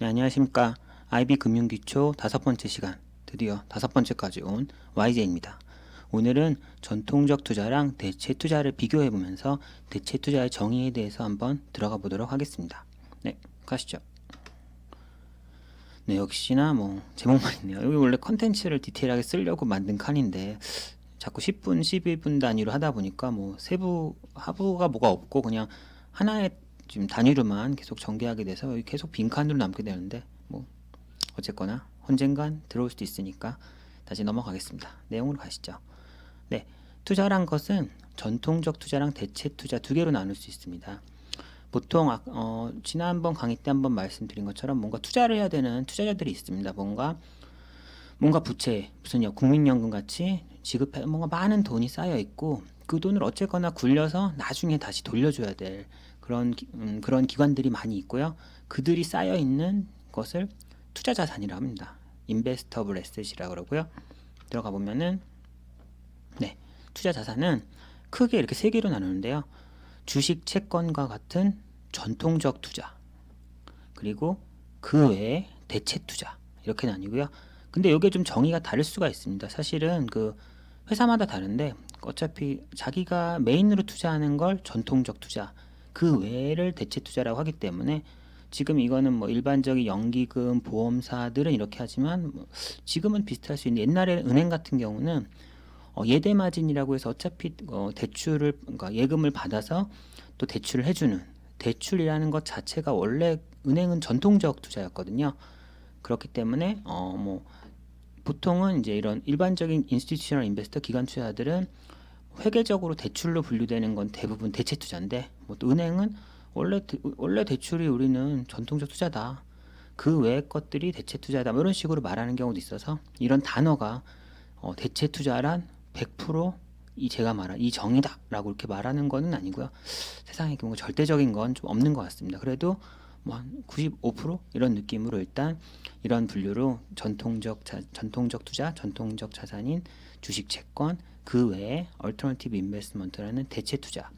네, 안녕하십니까. IB 금융기초 다섯 번째 시간, 드디어 다섯 번째까지 온 YJ입니다. 오늘은 전통적 투자랑 대체 투자를 비교해 보면서 대체 투자의 정의에 대해서 한번 들어가 보도록 하겠습니다. 네, 가시죠. 네, 역시나 뭐 제목만 있네요. 여기 원래 컨텐츠를 디테일하게 쓰려고 만든 칸인데 자꾸 10분, 12분 단위로 하다 보니까 뭐 세부 하부가 뭐가 없고 그냥 하나의 지금 단위로만 계속 전개하게 돼서 계속 빈칸으로 남게 되는데 뭐 어쨌거나 언젠간 들어올 수도 있으니까 다시 넘어가겠습니다. 내용으로 가시죠. 네, 투자란 것은 전통적 투자랑 대체 투자 두 개로 나눌 수 있습니다. 보통 아- 어, 지난번 강의 때 한번 말씀드린 것처럼 뭔가 투자를 해야 되는 투자자들이 있습니다. 뭔가 뭔가 부채 무슨 여- 국민연금 같이 지급해 뭔가 많은 돈이 쌓여 있고 그 돈을 어쨌거나 굴려서 나중에 다시 돌려줘야 될 그런 기- 음, 그런 기관들이 많이 있고요. 그들이 쌓여 있는 것을 투자 자산이라고 합니다. 인베스터블 에셋이라고 그러고요. 들어가 보면은 네 투자 자산은 크게 이렇게 세 개로 나누는데요. 주식, 채권과 같은 전통적 투자 그리고 그 외에 대체 투자 이렇게 나뉘고요. 근데 이게 좀 정의가 다를 수가 있습니다. 사실은 그 회사마다 다른데 어차피 자기가 메인으로 투자하는 걸 전통적 투자 그 외를 대체 투자라고 하기 때문에 지금 이거는 뭐 일반적인 연기금 보험사들은 이렇게 하지만 뭐 지금은 비슷할 수 있는 옛날에 은행 같은 경우는 어, 예대 마진이라고 해서 어차피 어, 대출을 그러니까 예금을 받아서 또 대출을 해주는 대출이라는 것 자체가 원래 은행은 전통적 투자였거든요. 그렇기 때문에 어 뭐 보통은 이제 이런 일반적인 인스티튜셔널 인베스터 기관 투자들은 회계적으로 대출로 분류되는 건 대부분 대체 투자인데 뭐 또 은행은 원래 대- 원래 대출이 우리는 전통적 투자다. 그 외의 것들이 대체 투자다. 뭐 이런 식으로 말하는 경우도 있어서 이런 단어가 어, 대체 투자란 100%이 제가 말한 이 정의다라고 이렇게 말하는 거는 아니고요. 세상에 뭔가 절대적인 건 좀 없는 것 같습니다. 그래도 뭐한95% 이런 느낌으로 일단 이런 분류로 전통적 자, 전통적 투자, 전통적 자산인 주식 채권 그 외에 얼터너티브 인베스트먼트라는 대체 투자,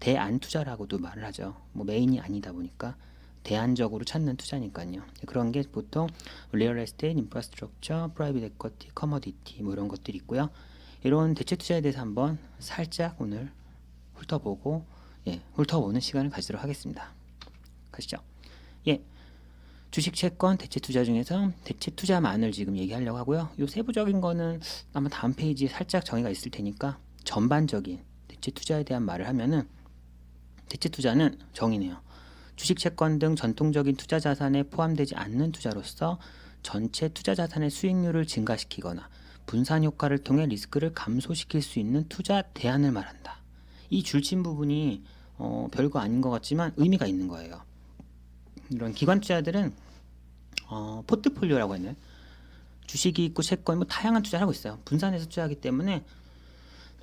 대안 투자라고도 말을 하죠. 뭐 메인이 아니다 보니까 대안적으로 찾는 투자니까요. 그런 게 보통 리얼 에스테이트, 인프라스트럭처, 프라이빗 에쿼티, 커머디티 뭐 이런 것들이 있고요. 이런 대체 투자에 대해서 한번 살짝 오늘 훑어보고 예, 훑어보는 시간을 가지도록 하겠습니다. 가시죠. 예. 주식 채권 대체 투자 중에서 대체 투자만을 지금 얘기하려고 하고요. 요 세부적인 거는 아마 다음 페이지에 살짝 정의가 있을 테니까 전반적인 대체 투자에 대한 말을 하면은 대체 투자는 정의네요. 주식 채권 등 전통적인 투자 자산에 포함되지 않는 투자로서 전체 투자 자산의 수익률을 증가시키거나 분산 효과를 통해 리스크를 감소시킬 수 있는 투자 대안을 말한다. 이 줄친 부분이 어, 별거 아닌 것 같지만 의미가 있는 거예요. 이런 기관 투자들은 어, 포트폴리오라고 했나요? 주식이 있고 채권 뭐 다양한 투자를 하고 있어요. 분산해서 투자하기 때문에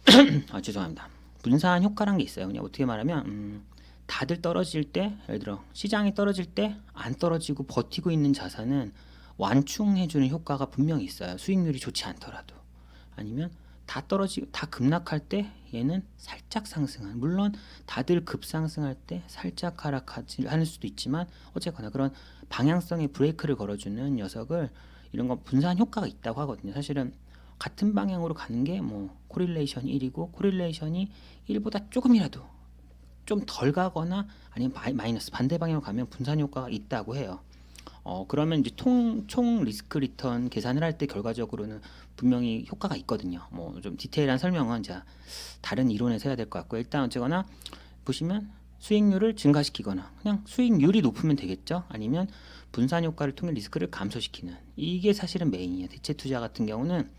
아 죄송합니다. 분산 효과란 게 있어요. 그냥 어떻게 말하면 음, 다들 떨어질 때 예를 들어 시장이 떨어질 때 안 떨어지고 버티고 있는 자산은 완충해주는 효과가 분명히 있어요. 수익률이 좋지 않더라도 아니면 다 떨어지고 다 급락할 때 얘는 살짝 상승한 물론 다들 급상승할 때 살짝 하락하지 하는 수도 있지만 어쨌거나 그런 방향성의 브레이크를 걸어주는 녀석을 이런 거 분산 효과가 있다고 하거든요. 사실은 같은 방향으로 가는 게 뭐 코릴레이션이 1이고 코릴레이션이 1보다 조금이라도 좀 덜 가거나 아니면 마이- 마이너스 반대 방향으로 가면 분산 효과가 있다고 해요. 어 그러면 이제 통, 총 리스크 리턴 계산을 할 때 결과적으로는 분명히 효과가 있거든요. 뭐 좀 디테일한 설명은 자 다른 이론에서 해야 될 것 같고 일단 어쨌거나 보시면 수익률을 증가시키거나 그냥 수익률이 높으면 되겠죠. 아니면 분산 효과를 통해 리스크를 감소시키는 이게 사실은 메인이에요. 대체 투자 같은 경우는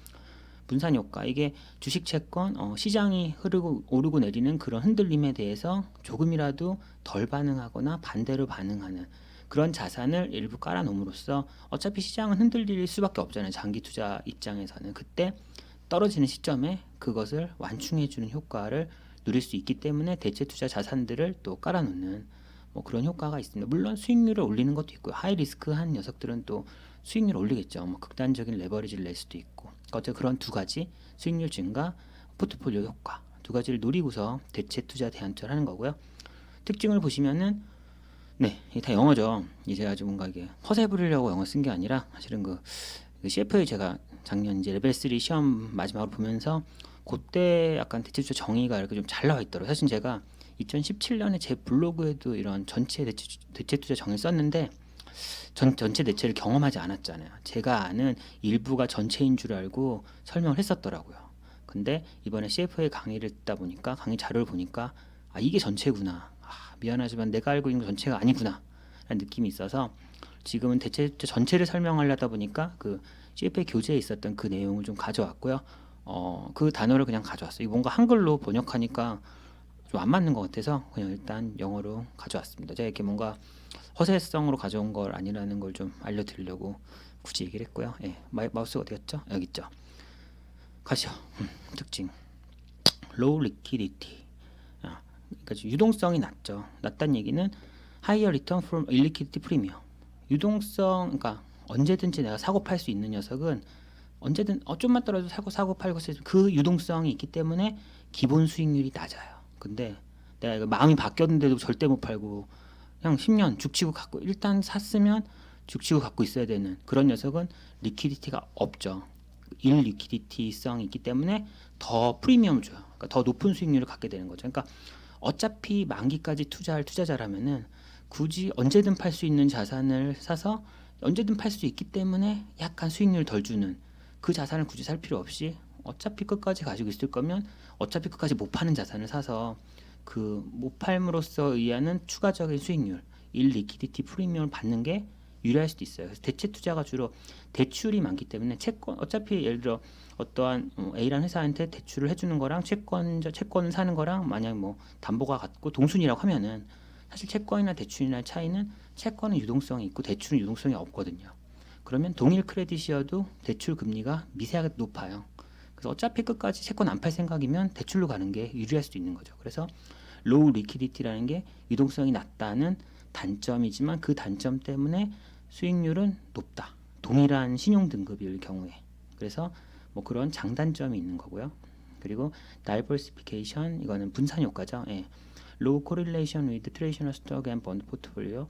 분산 효과 이게 주식 채권 어, 시장이 흐르고 오르고 내리는 그런 흔들림에 대해서 조금이라도 덜 반응하거나 반대로 반응하는 그런 자산을 일부 깔아놓음으로써 어차피 시장은 흔들릴 수밖에 없잖아요. 장기 투자 입장에서는 그때 떨어지는 시점에 그것을 완충해주는 효과를 누릴 수 있기 때문에 대체 투자 자산들을 또 깔아놓는 뭐 그런 효과가 있습니다. 물론 수익률을 올리는 것도 있고요. 하이 리스크한 녀석들은 또 수익률 올리겠죠. 뭐 극단적인 레버리지를 낼 수도 있고. 어쨌든 그런 두 가지 수익률 증가, 포트폴리오 효과 두 가지를 노리고서 대체 투자 대안 투자를 하는 거고요. 특징을 보시면은 네, 다 영어죠. 이제 아주 뭔가 이게 허세 부리려고 영어 쓴 게 아니라 사실은 그, 그 CFA 제가 작년 이제 레벨 3 시험 마지막으로 보면서 그때 약간 대체투자 정의가 이렇게 좀 잘 나와 있더라고요. 사실 제가 2017년에 제 블로그에도 이런 전체 대체, 대체 투자 정의를 썼는데 전 전체 대체를 경험하지 않았잖아요. 제가 아는 일부가 전체인 줄 알고 설명을 했었더라고요. 근데 이번에 CFA 강의를 듣다 보니까 강의 자료를 보니까 아 이게 전체구나. 아, 미안하지만 내가 알고 있는 건 전체가 아니구나. 라는 느낌이 있어서 지금은 대체 전체를 설명하려다 보니까 그 CFA 교재에 있었던 그 내용을 좀 가져왔고요. 어, 그 단어를 그냥 가져왔어요. 뭔가 한글로 번역하니까 좀 안 맞는 것 같아서 그냥 일단 영어로 가져왔습니다. 제가 이렇게 뭔가 허세성으로 가져온 걸 아니라는 걸 좀 알려드리려고 굳이 얘기를 했고요. 예, 마, 마우스가 어디 갔죠? 여기 있죠. 가시죠. 음, 특징. liquidity. 아, 그러니까 좀 유동성이 낮죠. 낮다는 얘기는 higher return from illiquidity premium. 유동성, 그러니까 언제든지 내가 사고 팔 수 있는 녀석은 언제든 어 좀만 떨어도 사고 사고 팔고 쓸그 유동성이 있기 때문에 기본 수익률이 낮아요. 근데 내가 이거 마음이 바뀌었는데도 절대 못 팔고 그냥 10년 죽치고 갖고 일단 샀으면 죽치고 갖고 있어야 되는 그런 녀석은 리퀴디티가 없죠. 일 리퀴디티성이 있기 때문에 더 프리미엄을 줘요. 그러니까 더 높은 수익률을 갖게 되는 거죠. 그러니까 어차피 만기까지 투자할 투자자라면은 굳이 언제든 팔 수 있는 자산을 사서 언제든 팔 수 있기 때문에 약간 수익률 덜 주는 그 자산을 굳이 살 필요 없이 어차피 끝까지 가지고 있을 거면 어차피 끝까지 못 파는 자산을 사서 그 못 팔므로써 의하는 추가적인 수익률, 일 리퀴디티 프리미엄을 받는 게 유리할 수도 있어요. 그래서 대체 투자가 주로 대출이 많기 때문에 채권 어차피 예를 들어 어떠한 어, A라는 회사한테 대출을 해주는 거랑 채권 채권을 사는 거랑 만약 뭐 담보가 같고 동순이라고 하면은 사실 채권이나 대출이나 차이는 채권은 유동성이 있고 대출은 유동성이 없거든요. 그러면 동일 크레딧이어도 대출 금리가 미세하게 높아요. 그래서 어차피 끝까지 채권 안 팔 생각이면 대출로 가는 게 유리할 수도 있는 거죠. 그래서 로우 리퀴디티라는 게 유동성이 낮다는 단점이지만 그 단점 때문에 수익률은 높다. 동일한 신용 등급일 경우에. 그래서 뭐 그런 장단점이 있는 거고요. 그리고 diversification 이거는 분산 효과죠. 예. low correlation with traditional stock and bond portfolio.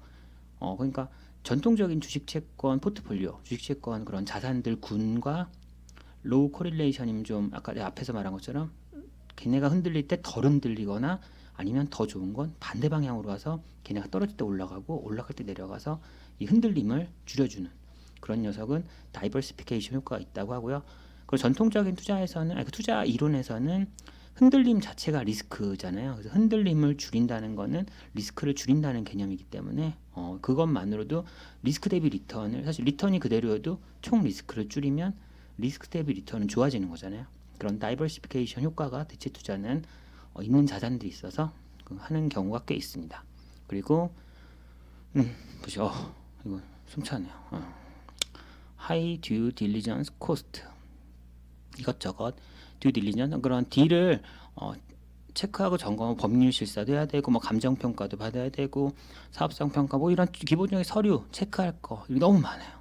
어 그러니까 전통적인 주식 채권 포트폴리오, 주식 채권 그런 자산들 군과 로우 코릴레이션이면 좀 아까 앞에서 말한 것처럼 걔네가 흔들릴 때 덜 흔들리거나 아니면 더 좋은 건 반대 방향으로 가서 걔네가 떨어질 때 올라가고 올라갈 때 내려가서 이 흔들림을 줄여주는 그런 녀석은 다이버시피케이션 효과가 있다고 하고요. 그리고 전통적인 투자에서는 아니, 그 투자 이론에서는 흔들림 자체가 리스크잖아요. 그래서 흔들림을 줄인다는 거는 리스크를 줄인다는 개념이기 때문에 어, 그것만으로도 리스크 대비 리턴을 사실 리턴이 그대로여도 총 리스크를 줄이면 리스크 대비 리턴은 좋아지는 거잖아요. 그런 다이버시피케이션 효과가 대체 투자는 어, 있는 자산들이 있어서 그 하는 경우가 꽤 있습니다. 그리고 음, 보시죠. 어, 이거 숨차네요. 어. 하이 듀 딜리전스 코스트 이것저것 듀 딜리전 그런 딜을 어, 체크하고 점검하고 법률 실사도 해야 되고 뭐 감정 평가도 받아야 되고 사업성 평가 뭐 이런 기본적인 서류 체크할 거 너무 많아요.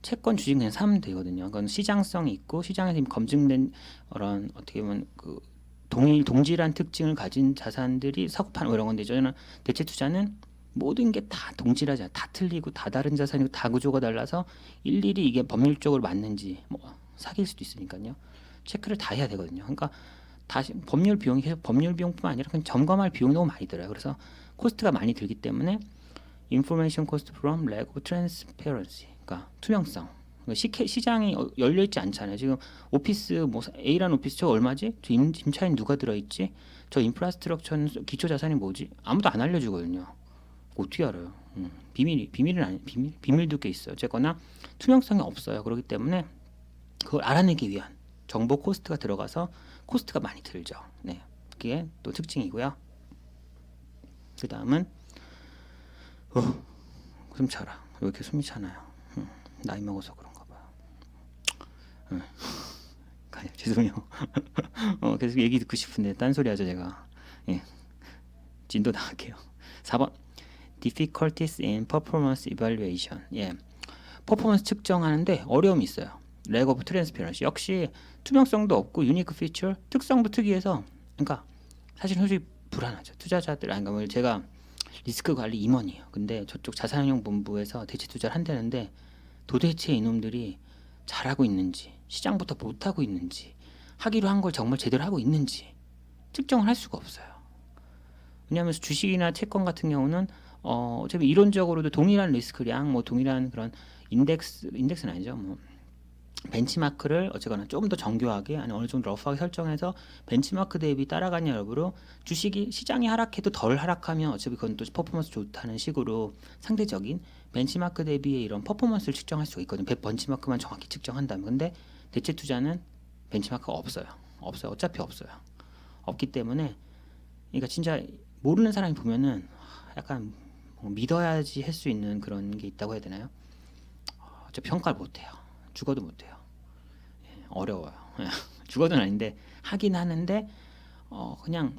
채권 주식 그냥 사면 되거든요. 그건 시장성이 있고 시장에서 검증된 그런 어떻게 보면 그 동일 동질한 특징을 가진 자산들이 사고 파는 뭐 이런 건데 저는 대체 투자는 모든 게 다 동질하지 않아. 다 틀리고 다 다른 자산이고 다 구조가 달라서 일일이 이게 법률적으로 맞는지 뭐 사귈 수도 있으니까요. 체크를 다 해야 되거든요. 그러니까 다시 법률 비용이 법률 비용뿐만 아니라 그냥 점검할 비용이 너무 많이 들어요. 그래서 코스트가 많이 들기 때문에 information cost from lack of transparency 그러니까 투명성. 그러니까 시, 시장이 어, 열려 있지 않잖아요. 지금 오피스 뭐 A라는 오피스 저 얼마지? 저 임, 임차인 누가 들어 있지? 저 인프라스트럭처는 기초 자산이 뭐지? 아무도 안 알려 주거든요. 어떻게 알아요? 음, 비밀이 비밀은 아니 비밀 비밀도 꽤 있어요. 어쨌거나 투명성이 없어요. 그렇기 때문에 그걸 알아내기 위한 정보 코스트가 들어가서 코스트가 많이 들죠. 네, 그게 또 특징이고요. 그 다음은 어, 숨 차라. 왜 이렇게 숨이 차나요? 음, 나이 먹어서 그런가 봐요. 음. 죄송해요. 어, 계속 얘기 듣고 싶은데 딴소리 하죠 제가. 예. 진도 나갈게요. 4번 difficulties in performance evaluation. 예. 퍼포먼스 측정하는데 어려움이 있어요. Leg of transparency. 역시 투명성도 없고 유니크 피처, 특성도 특이해서 그러니까 사실 솔직히 불안하죠. 투자자들 그러니까 뭐 제가 리스크 관리 임원이에요. 근데 저쪽 자산운용 본부에서 대체 투자를 한다는데 도대체 이놈들이 잘하고 있는지 시장부터 못하고 있는지 하기로 한 걸 정말 제대로 하고 있는지 측정을 할 수가 없어요. 왜냐하면 주식이나 채권 같은 경우는 어, 어차피 이론적으로도 동일한 리스크량, 뭐 동일한 그런 인덱스, 인덱스는 아니죠. 뭐 벤치마크를 어쨌거나 좀더 정교하게 아니 어느 정도 러프하게 설정해서 벤치마크 대비 따라가냐 여부로 주식이 시장이 하락해도 덜 하락하면 어차피 그건 또 퍼포먼스 좋다는 식으로 상대적인 벤치마크 대비의 이런 퍼포먼스를 측정할 수가 있거든요. 벤- 벤치마크만 정확히 측정한다면 근데 대체 투자는 벤치마크가 없어요. 없어요. 어차피 없어요. 없기 때문에 그러니까 진짜 모르는 사람이 보면은 약간 뭐 믿어야지 할 수 있는 그런 게 있다고 해야 되나요? 어, 저 평가를 못 해요. 죽어도 못 해요. 예, 어려워요. 죽어도는 아닌데 하긴 하는데 어 그냥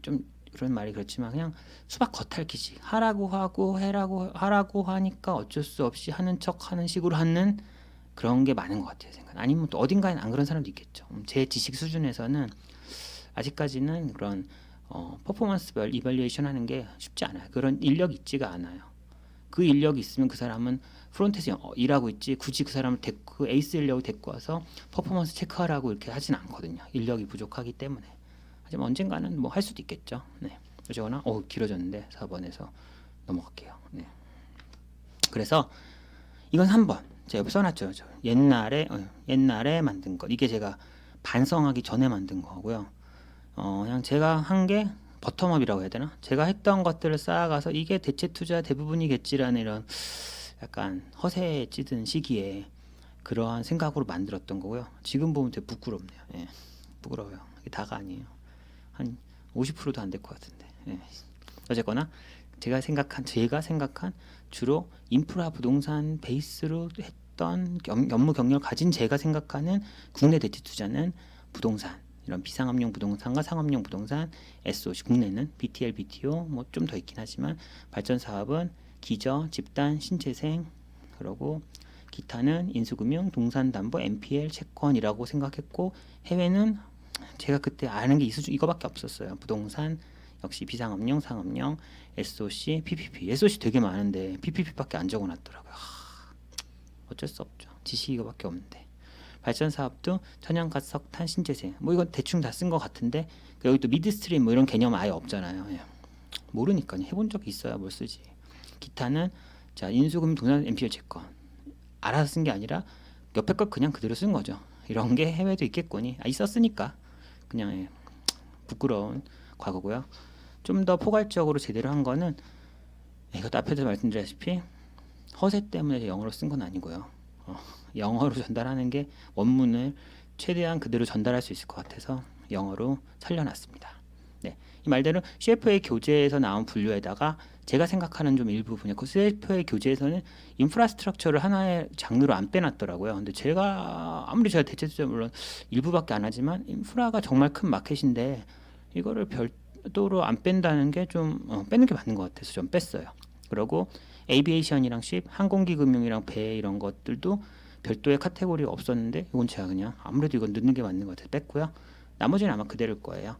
좀 그런 말이 그렇지만 그냥 수박 겉핥기식 하라고 하고 해라고 하라고 하니까 어쩔 수 없이 하는 척 하는 식으로 하는 그런 게 많은 것 같아요 생각. 아니면 또 어딘가엔 안 그런 사람도 있겠죠. 음, 제 지식 수준에서는 아직까지는 그런 어, 퍼포먼스별 이발리에이션 하는 게 쉽지 않아요. 그런 인력이 있지가 않아요. 그 인력이 있으면 그 사람은 프론트에서 어, 일하고 있지 굳이 그 사람을 데리고 그 에이스 인력을 데리고 와서 퍼포먼스 체크하라고 이렇게 하진 않거든요. 인력이 부족하기 때문에. 하지만 언젠가는 뭐 할 수도 있겠죠. 네. 어쩌거나 어 길어졌는데 4번에서 넘어갈게요. 네. 그래서 이건 3번 제가 여기 써놨죠. 저 옛날에 어, 옛날에 만든 것 이게 제가 반성하기 전에 만든 거고요. 어 그냥 제가 한 게 버텀업이라고 해야 되나? 제가 했던 것들을 쌓아가서 이게 대체 투자 대부분이겠지라는 이런 약간 허세에 찌든 시기에 그러한 생각으로 만들었던 거고요. 지금 보면 되게 부끄럽네요. 예. 부끄러워요. 이게 다가 아니에요. 한 50%도 안 될 것 같은데. 예. 어쨌거나 제가 생각한 제가 생각한 주로 인프라 부동산 베이스로 했던 연- 연무 경력을 가진 제가 생각하는 국내 대체 투자는 부동산 이런 비상업용 부동산과 상업용 부동산 SOC 국내는 BTL, BTO 뭐 좀 더 있긴 하지만 발전 사업은 기저, 집단, 신재생 그러고 기타는 인수금융, 동산담보, NPL, 채권이라고 생각했고 해외는 제가 그때 아는 게 이 수준 이거밖에 없었어요. 부동산 역시 비상업용, 상업용, SOC, PPP. SOC 되게 많은데 PPP밖에 안 적어놨더라고요. 하, 어쩔 수 없죠. 지식이 이거밖에 없는데. 발전 사업도 천연가스, 석탄, 신재생. 뭐 이건 대충 다 쓴 것 같은데 그 여기 또 미드스트림 뭐 이런 개념 아예 없잖아요. 예. 모르니까요. 해본 적이 있어야 뭘 쓰지. 기타는 자 인수금, 동산, NPL 채권. 알아서 쓴 게 아니라 옆에 것 그냥 그대로 쓴 거죠. 이런 게 해외도 있겠거니. 아 있었으니까 그냥 예. 부끄러운 과거고요. 좀 더 포괄적으로 제대로 한 거는 이것도 앞에서 말씀드렸다시피 허세 때문에 영어로 쓴 건 아니고요. 어, 영어로 전달하는 게 원문을 최대한 그대로 전달할 수 있을 것 같아서 영어로 살려놨습니다. 네, 이 말대로 CFA 교재에서 나온 분류에다가 제가 생각하는 좀 일부분이요. 그 CFA 교재에서는 인프라스트럭처를 하나의 장르로 안 빼놨더라고요. 근데 제가 아무리 제가 대체 투자 물론 일부밖에 안 하지만 인프라가 정말 큰 마켓인데 이거를 별도로 안 뺀다는 게좀 어, 빼는 게 맞는 것 같아서 좀 뺐어요. 그리고 에이비에이션이랑 십, 항공기 금융이랑 배 이런 것들도 별도의 카테고리가 없었는데 이건 제가 그냥 아무래도 이건 넣는 게 맞는 것 같아서 뺐고요. 나머지는 아마 그대로일 거예요.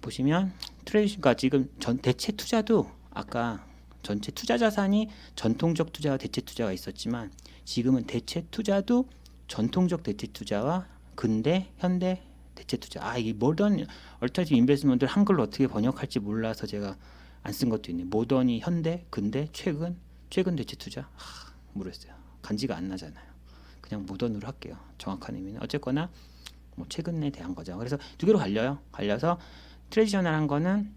보시면 트레이싱가 지금 전 대체 투자도 아까 전체 투자 자산이 전통적 투자와 대체 투자가 있었지만 지금은 대체 투자도 전통적 대체 투자와 근대 현대 대체 투자 아 이게 모던 얼터너티브 인베스트먼트를 한글로 어떻게 번역할지 몰라서 제가 안 쓴 것도 있네 모던이 현대 근대 최근 최근 대체 투자 하, 모르겠어요 간지가 안 나잖아요. 그냥 모던으로 할게요. 정확한 의미는. 어쨌거나 뭐 최근에 대한 거죠. 그래서 두 개로 갈려요. 갈려서 트레디셔널한 거는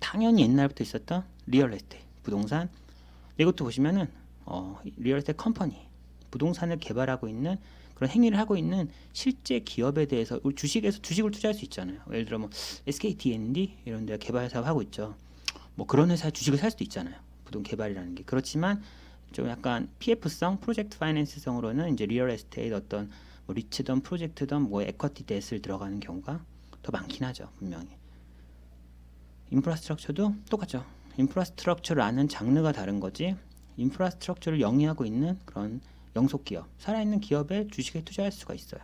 당연히 옛날부터 있었던 리얼 에스테이트 부동산. 이것도 보시면은 어, 리얼 에스테이트 컴퍼니 부동산을 개발하고 있는 그런 행위를 하고 있는 실제 기업에 대해서 주식에서 주식을 투자할 수 있잖아요. 예를 들어 뭐 SKT&D 이런 데가 개발 사업 하고 있죠. 뭐 그런 회사 주식을 살 수도 있잖아요. 부동 개발이라는 게. 그렇지만 좀 약간 PF성 프로젝트 파이낸스성으로는 이제 리얼 에스테이트 어떤 뭐 리츠든 프로젝트든 뭐 에쿼티 뎃을 들어가는 경우가 더 많긴 하죠 분명히. 인프라스트럭처도 똑같죠. 인프라스트럭처를 아는 장르가 다른 거지. 인프라스트럭처를 영위하고 있는 그런 영속 기업, 살아있는 기업에 주식에 투자할 수가 있어요.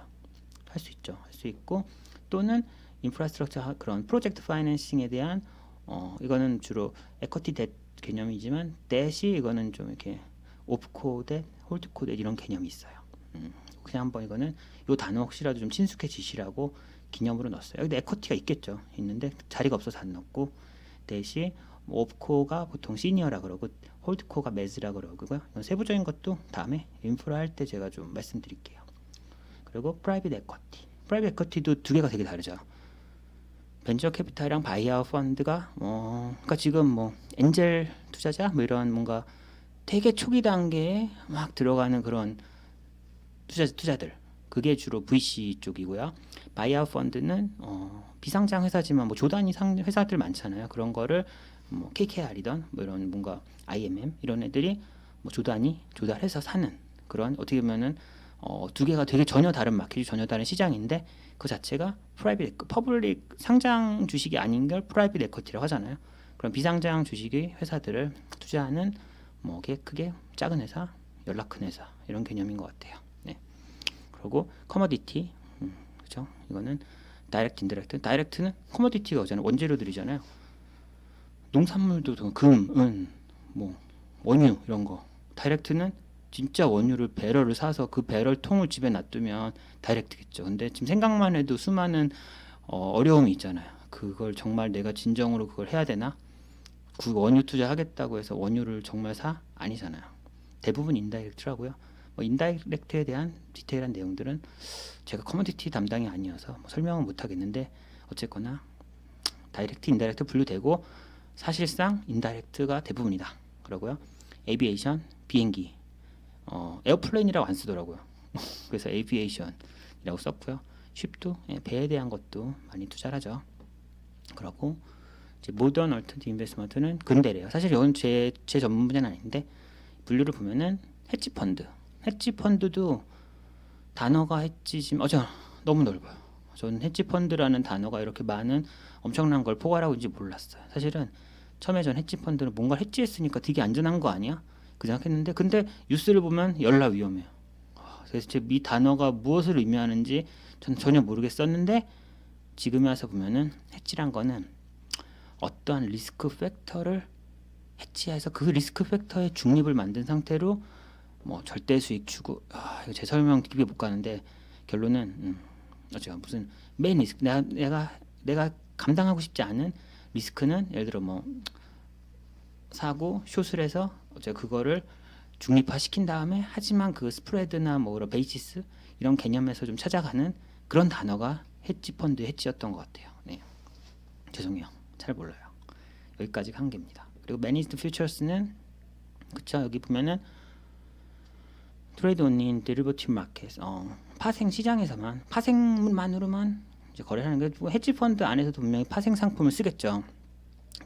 할 수 있죠. 할 수 있고 또는 인프라스트럭처 하- 그런 프로젝트 파이낸싱에 대한 어, 이거는 주로 equity debt 개념이지만 debt이 이거는 좀 이렇게 holdco debt 이런 개념이 있어요. 음, 그냥 한번 이거는 요 단어 혹시라도 좀 친숙해지시라고 기념으로 넣었어요. 여기 equity가 있겠죠. 있는데 자리가 없어서 안 넣었고 debt이 뭐 opco가 보통 시니어라 그러고 홀드코가 매즈라 그러고요. 세부적인 것도 다음에 인프라 할 때 제가 좀 말씀드릴게요. 그리고 프라이빗 에쿼티. 프라이빗 에쿼티도 두 개가 되게 다르죠. 벤처 캐피탈이랑 바이아웃 펀드가 뭐 그러니까 지금 뭐 엔젤 투자자 뭐 이런 뭔가 되게 초기 단계에 막 들어가는 그런 투자 투자들 그게 주로 VC 쪽이고요. 바이아웃 펀드는 어, 비상장 회사지만 뭐 조단위 상 회사들 많잖아요. 그런 거를 뭐 KKR이던 뭐 이런 뭔가 IMM 이런 애들이 뭐 조단위 조달해서 사는 그런 어떻게 보면은 어, 두 개가 되게 전혀 다른 마켓이 전혀 다른 시장인데 그 자체가 프라이빗 퍼블릭 상장 주식이 아닌 걸 프라이빗 에쿼티라고 하잖아요. 그런 비상장 주식의 회사들을 투자하는 뭐게 크게 작은 회사, 연락 큰 회사 이런 개념인 것 같아요. 네. 그리고 커머디티, 음, 그렇죠? 이거는 다이렉트, 인다이렉트. 다이렉트는 커머디티가 오잖아요. 원재료들이잖아요. 농산물도 더 금, 은, 뭐 원유 이런 거. 다이렉트는 진짜 원유를 배럴을 사서 그 배럴 통을 집에 놔두면 다이렉트겠죠. 근데 지금 생각만 해도 수많은 어, 어려움이 있잖아요. 그걸 정말 내가 진정으로 그걸 해야 되나? 그 원유 투자하겠다고 해서 원유를 정말 사? 아니잖아요. 대부분 인다이렉트라고요. 뭐 인다이렉트에 대한 디테일한 내용들은 제가 커머디티 담당이 아니어서 뭐 설명은 못 하겠는데 어쨌거나 다이렉트, 인다이렉트 분류되고 사실상 인다이렉트가 대부분이다. 그러고요. 에비에이션, 비행기, 어, 에어플레인이라고 안 쓰더라고요. 그래서 에비에이션이라고 썼고요. 쉽도 예, 배에 대한 것도 많이 투자를 하죠. 그러고 모던 얼터티 인베스먼트는 근대래요. 사실 이건 제, 제 전문 분야는 아닌데 분류를 보면은 헤지 펀드. 헤지 펀드도 단어가 헤지 지금 어저 너무 넓어요. 저는 헤지 펀드라는 단어가 이렇게 많은 엄청난 걸 포괄하고 있는지 몰랐어요. 사실은 처음에 전 헤지 펀드는 뭔가 헤지했으니까 되게 안전한 거 아니야? 그 생각했는데 근데 뉴스를 보면 열나 위험해요. 아, 그래서 이 단어가 무엇을 의미하는지 전 전혀 모르겠었는데 지금에 와서 보면은 해치란 거는 어떠한 리스크 팩터를 해치해서 그 리스크 팩터의 중립을 만든 상태로 뭐 절대 수익 추구 아, 이거 제 설명 깊게 못 가는데 결론은 음, 어제가 무슨 메인 리스크 내가 내가 내가 감당하고 싶지 않은 리스크는 예를 들어 뭐 사고 숏을 해서 어제 그거를 중립화 시킨 다음에 하지만 그 스프레드나 뭐 이런 베이시스 이런 개념에서 좀 찾아가는 그런 단어가 헤지 펀드 헤지였던 것 같아요. 네. 죄송해요. 잘 몰라요. 여기까지 한 개입니다. 그리고 매니지드 퓨처스는 그쵸 여기 보면은 트레이드 온인 데리버티브 마켓 어, 파생 시장에서만 파생만으로만 이제 거래하는 게 헤지 펀드 안에서도 분명히 파생 상품을 쓰겠죠.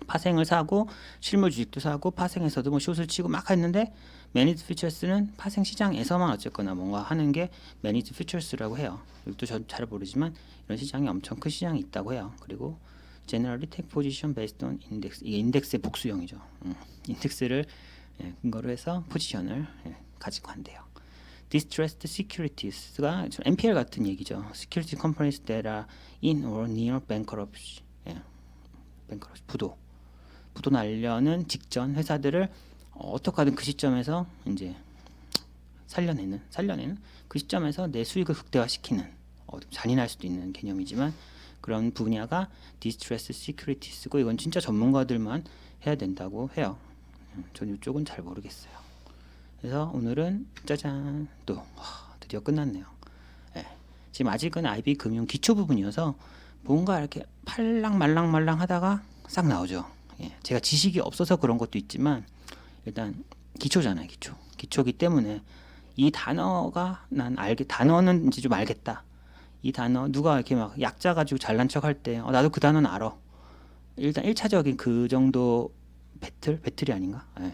파생을 사고 실물 주식도 사고 파생에서도 뭐 숏을 치고 막 했는데 매니드 퓨처스는 파생 시장에서만 어쨌거나 뭔가 하는 게 매니드 퓨처스라고 해요. 이것도 저잘 모르지만 이런 시장이 엄청 큰 시장이 있다고 해요. 그리고 generally take position based on index 이게 인덱스의 복수형이죠. 음, 인덱스를 예, 근거로 해서 포지션을 예, 가지고 한대요. distressed securities가 좀 NPL 같은 얘기죠. security companies that are in or near bankruptcy. 예, bankruptcy 부도 부도 날려는 직전 회사들을 어, 어떻게 하든 그 시점에서 이제 살려내는 살려내는 그 시점에서 내 수익을 극대화시키는 어, 좀 잔인할 수도 있는 개념이지만 그런 분야가 디스트레스 시큐리티스고 이건 진짜 전문가들만 해야 된다고 해요. 음, 전 이쪽은 잘 모르겠어요. 그래서 오늘은 짜잔 또 와, 드디어 끝났네요. 예, 지금 아직은 IB 금융 기초 부분이어서 뭔가 이렇게 팔랑 말랑 말랑 하다가 싹 나오죠. 예, 제가 지식이 없어서 그런 것도 있지만 일단 기초잖아요, 기초. 기초기 때문에 이 단어가 난 알게 단어는 이제 좀 알겠다. 이 단어 누가 이렇게 막 약자 가지고 잘난 척 할 때 어, 나도 그 단어는 알아. 일단 1차적인 그 정도 배틀 배틀이 아닌가? 예.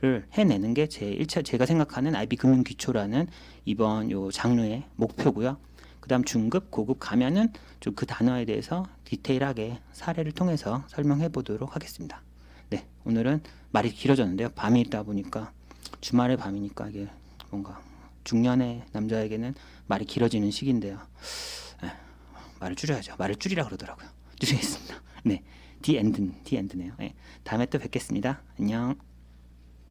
를 해내는 게 제 1차 제가 생각하는 IB 금융 기초라는 이번 요 장르의 목표고요. 그다음 중급, 고급 가면은 좀 그 단어에 대해서 디테일하게 사례를 통해서 설명해 보도록 하겠습니다. 네, 오늘은 말이 길어졌는데요. 밤이다 보니까 주말의 밤이니까 이게 뭔가 중년의 남자에게는 말이 길어지는 시기인데요. 네, 말을 줄여야죠. 말을 줄이라 그러더라고요. 줄이겠습니다. 네, 디 엔드 디 엔드네요. 예. 다음에 또 뵙겠습니다. 안녕.